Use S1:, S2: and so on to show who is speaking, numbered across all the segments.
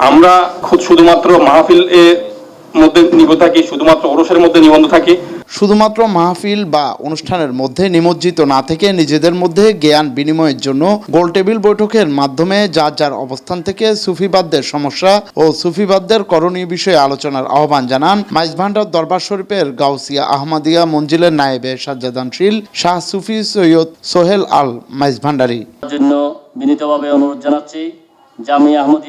S1: আমরা খুদ শুধুমাত্র মাহফিল এর মধ্যে নিবন্ধ থাকি শুধুমাত্র ওরসের মধ্যে নিবন্ধ থাকি।
S2: শুধুমাত্র মাহফিল বা অনুষ্ঠানের মধ্যে নিমজ্জিত না থেকে নিজেদের মধ্যে জ্ঞান বিনিময়ের জন্য গোলটেবিল বৈঠকের মাধ্যমে যার যার অবস্থান থেকে সুফিবাদদের সমস্যা ও সুফিবাদদের করণীয় বিষয়ে আলোচনার আহ্বান জানান মাইজভান্ডার দরবার শরীফের গাউসিয়া আহমদিয়া মঞ্জিলের নায়েবে সাজ্জাদানশীল শাহ সুফি সৈয়দ সোহেল আল মাইজভান্ডারি
S3: জন্য বিনীতভাবে অনুরোধ জানাচ্ছি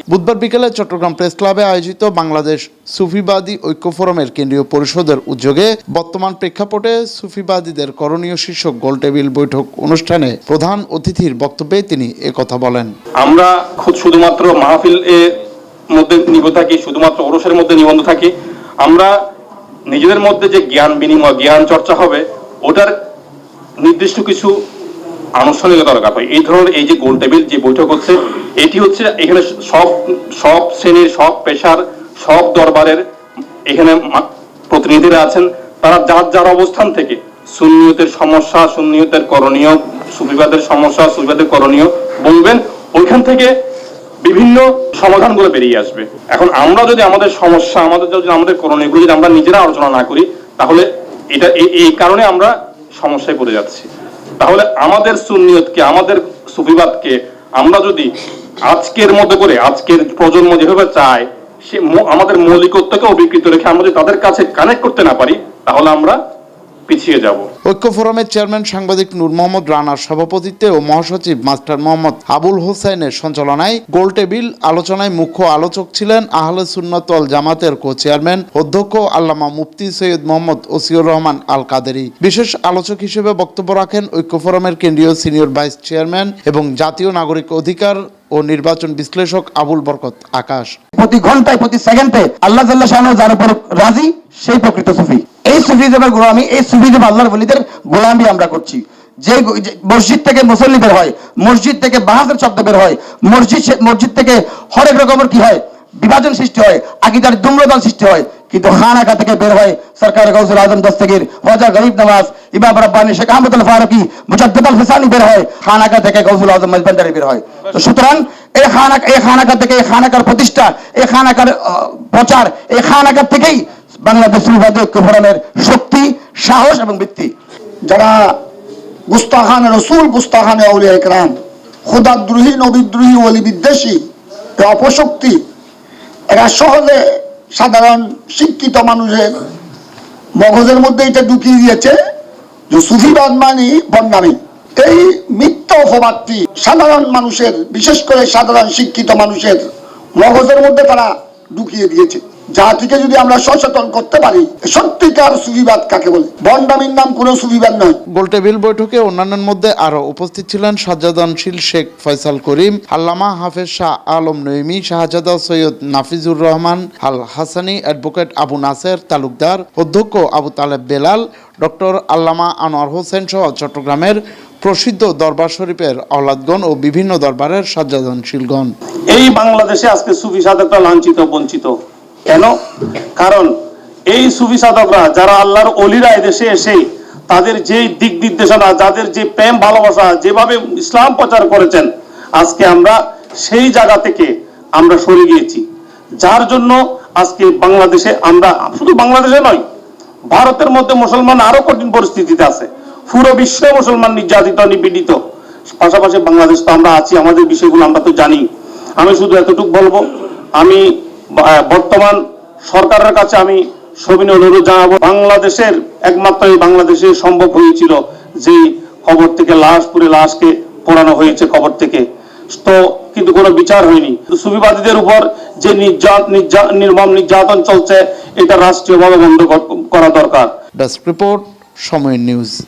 S2: বুধবার বিকেলে চট্টগ্রাম প্রেস ক্লাবে আয়োজিত বাংলাদেশ সুফিবাদী ঐক্য ফোরামের কেন্দ্রীয় পরিষদের উদ্যোগে বর্তমান প্রেক্ষাপটে সুফিবাদীদের করণীয় শীর্ষক গোলটেবিল বৈঠক অনুষ্ঠানে প্রধান অতিথির বক্তব্যে তিনি একথা বলেন।
S1: আমরা শুধুমাত্র মাহফিল এর মধ্যে নিবন্ধ থাকি শুধুমাত্র ওরসের মধ্যে নিবন্ধ থাকি। আমরা নিজেদের মধ্যে যে জ্ঞান বিনিময় জ্ঞান চর্চা হবে ওটার নির্দিষ্ট কিছু আনুষ্ঠানিকতা দরকার হয়। এই ধরনের এই যে গোল টেবিল যে বৈঠক হচ্ছে, এটি হচ্ছে এখানে সব সব শ্রেণির, সব পেশার, সব দরবারের এখানে প্রতিনিধিরা আছেন। তারা যার যার অবস্থান থেকে সুন্নিয়তের সমস্যা, সুন্নিয়তের করণীয়, সুফিবাদের সমস্যা, সুফিবাদের করণীয় বলবেন, ওইখান থেকে বিভিন্ন সমাধানগুলো বেরিয়ে আসবে। এখন আমরা যদি আমাদের সমস্যা, আমাদের যদি আমাদের করণীয়গুলো যদি আমরা নিজেরা আলোচনা না করি, তাহলে এটা এই কারণে আমরা সমস্যায় পড়ে যাচ্ছি। তাহলে আমাদের সুনিয়তকে আমাদের সুফিবাদকে আমরা যদি আজকের মতো করে, আজকের প্রজন্ম যেভাবে চায়, সে আমাদের মৌলিকত্বকে অবিকৃত রেখে আমরা যদি তাদের কাছে কানেক্ট করতে না পারি, তাহলে আমরা পিছিয়ে যাব।
S2: ঐক্য ফোরামের চেয়ারম্যান সাংবাদিক নূর মোহাম্মদ রানার সভাপতিত্বে ও মহাসচিব মাস্টার মোহাম্মদ আবুল হোসেনের সঞ্চালনায় গোলটেবিল আলোচনায় মুখ্য আলোচক ছিলেন আহলে সুন্নত ওয়াল জামাতের কো চেয়ারম্যান অধ্যক্ষ আল্লামা মুফতি সৈয়দ মোহাম্মদ ওসিউর রহমান আল কাদেরি বিশেষ আলোচক হিসেবে বক্তব্য রাখেন ঐক্য ফোরামের কেন্দ্রীয় সিনিয়র ভাইস চেয়ারম্যান এবং জাতীয় নাগরিক অধিকার ও নির্বাচন বিশ্লেষক আবুল বরকত আকাশ।
S4: প্রতি ঘন্টায় প্রতি সেকেন্ডে আল্লাহ জাল্লাহ যার উপর রাজি সেই প্রকৃত সুফি। এই সুফিজমের গোলামি এই সুফিজম আল্লাহর বলিদের গোলামি আমরা করছি। যে মসজিদ থেকে মুসল্লি বের হয়, মসজিদ থেকে বাহাসের শব্দ বের হয়, মসজিদ মসজিদ থেকে হরেক রকমের কি হয়? বিভাজন সৃষ্টি হয়, আকিদার দুম্রদান সৃষ্টি হয়। কিন্তু খানাকা থেকে বের হয় সরকার গৌসুল আজম দস্তগীর হজা গরিব নওয়াজ ইমাম রব্বানি শেখ আহমদুল ফারুকি, মুজাদ্দিদ আল ফিসানি বের হয় খানাকা থেকে গৌসুল আজম মজবান্ডারি বের হয়। তো সুতরাং এই খানাকা এই খানাকা থেকে এই খানাকার প্রতিষ্ঠা, এই খানাকার প্রচার, এই খানাকার থেকেই বাংলাদেশ সুবিবাদ ঐক্য ফোরামের শক্তি, সাহস এবং বৃত্তি।
S5: যারা গুস্তাখান রসুল, গুস্তাখান আউলিয়া একরাম খোদাদ্রোহী, নবীদ্রোহী অলি বিদ্বেষী অপশক্তি, এরা সহজে সাধারণ শিক্ষিত মানুষের মগজের মধ্যে এটা ঢুকিয়ে দিয়েছে যে সুফিবাদ মানি বন্যামী এই মিথ্য অপবাদটি সাধারণ মানুষের, বিশেষ করে সাধারণ শিক্ষিত মানুষের মগজের মধ্যে তারা ঢুকিয়ে দিয়েছে। জাতিকে যদি আমরা সচেতন করতে পারি সত্যিকার সুফিবাদ কাকে বলে? বন্ডামির নাম কোনো সুফিবাদ নয়।
S2: গোলটেবিল বৈঠকে অন্যান্যের মধ্যে আরও উপস্থিত ছিলেন সাজ্জাদানশীল শেখ ফয়সাল করিম আল্লামা হাফেজ শাহ আলম নইমি শাহজাদা সৈয়দ নাফিজুর রহমান আল হাসানি অ্যাডভোকেট আবু নাসের তালুকদার অধ্যক্ষ আবু তালেব বেলাল ডক্টর আল্লামা আনোয়ার হোসেন সহ চট্টগ্রামের প্রসিদ্ধ দরবার শরীফের আহ্লাদগণ ও বিভিন্ন দরবারের সাজ্জাদানশীলগণ।
S6: এই বাংলাদেশে আজকে সুফি সাধকরা লাঞ্ছিত বঞ্চিত। কেন? কারণ এই সুফি সাধকরা যারা আল্লাহর অলিরা দেশে এসে তাদের যে দিক নির্দেশনা, যাদের যে প্রেম, ভালোবাসা, যেভাবে ইসলাম প্রচার করেছেন, আজকে আমরা সেই জায়গা থেকে আমরা সরে গিয়েছি। যার জন্য আজকে বাংলাদেশে আমরা, শুধু বাংলাদেশে নয়, ভারতের মধ্যে মুসলমান আরও কঠিন পরিস্থিতিতে আছে। পুরো বিশ্বে মুসলমান নির্যাতিত, নিপীড়িত। পাশাপাশি বাংলাদেশ তো আমরা আছি, আমাদের বিষয়গুলো আমরা তো জানি। আমি শুধু এতটুকু বলব, আমি বর্তমান সরকারের কাছে আমি সবিনয় অনুরোধ জানাব। বাংলাদেশের একমাত্র বাংলাদেশে সম্ভব হয়েছিল যে কবর থেকে লাশ পুরে লাশকে পোড়ানো হয়েছে কবর থেকে। তো কিন্তু কোনো বিচার হয়নি। সুবিবাদীদের উপর যে নির্যাত নির্যা- নির্মম নির্যাতন চলছে, এটা রাষ্ট্রীয়ভাবে বন্ধ করা দরকার।
S2: রিপোর্ট সময় নিউজ